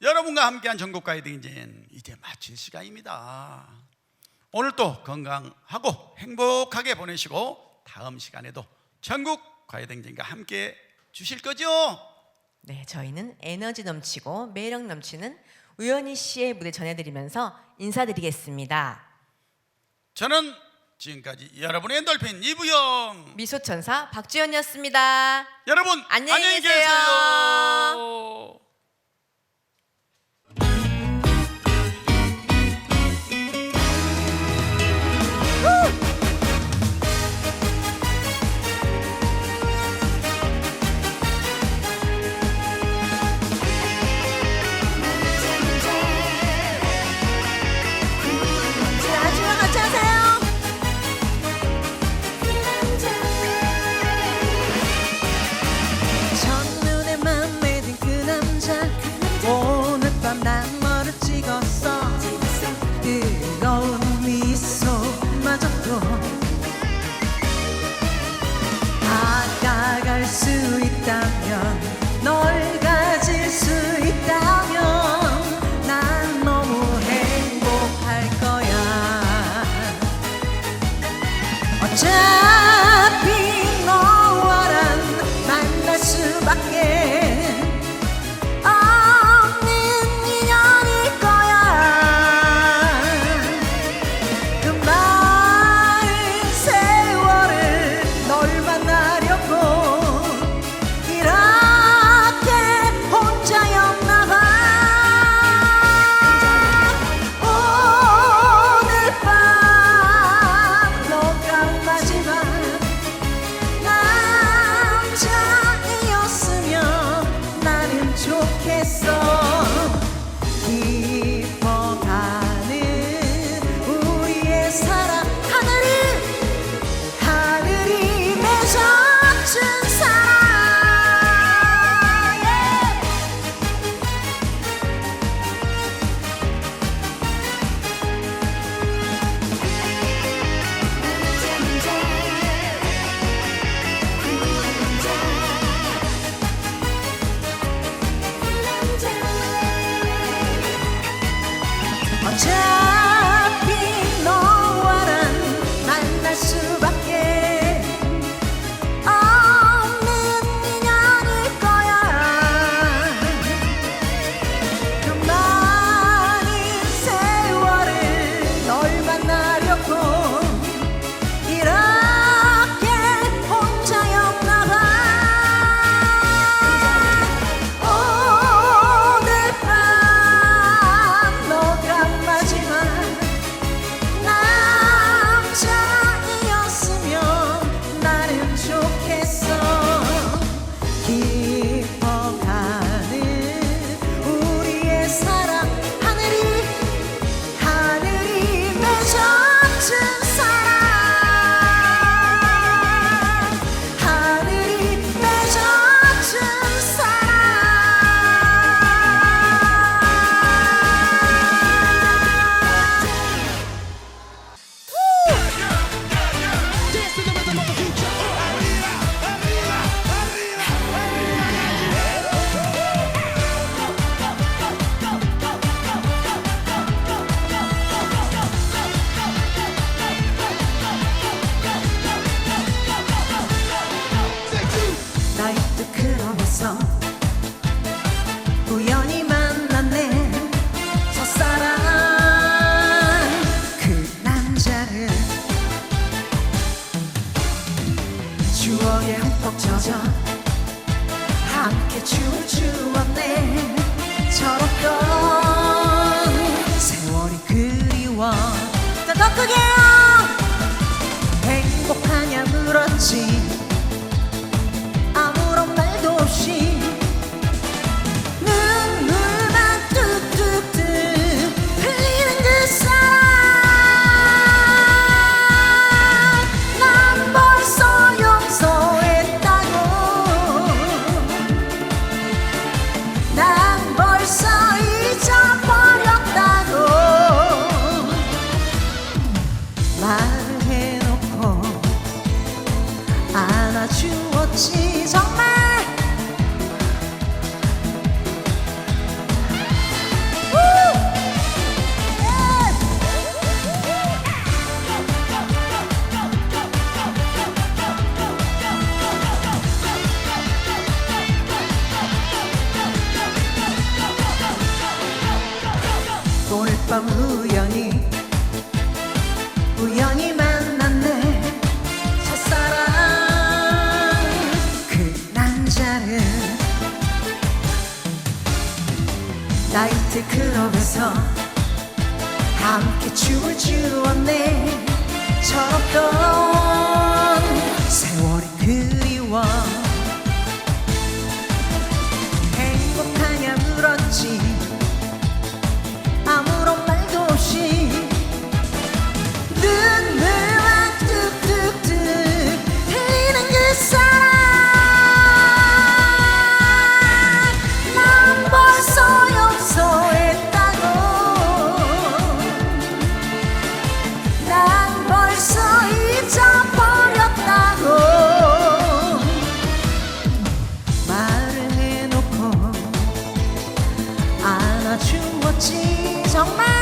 여러분과 함께한 전국가요 대행진 이제 마칠 시간입니다. 오늘 또 건강하고 행복하게 보내시고 다음 시간에도 전국 과외댕진과 함께 주실 거죠? 네, 저희는 에너지 넘치고 매력 넘치는 우연희 씨의 무대 전해드리면서 인사드리겠습니다. 저는 지금까지 여러분의 엔돌핀 이부영 미소천사 박주연이었습니다. 여러분 안녕히 안녕히 계세요. 계세요. 어 우연히 만났네. 첫사랑 그 남자를. 추억에 흠뻑 젖어 함께 춤을 추었네. 저렇던 세월이 그리워. 더 크게! 오늘 밤 우연히 우연히 만났네. 첫사랑 그 남자는 나이트 클럽에서 함께 춤을 추었네. 철없던 정말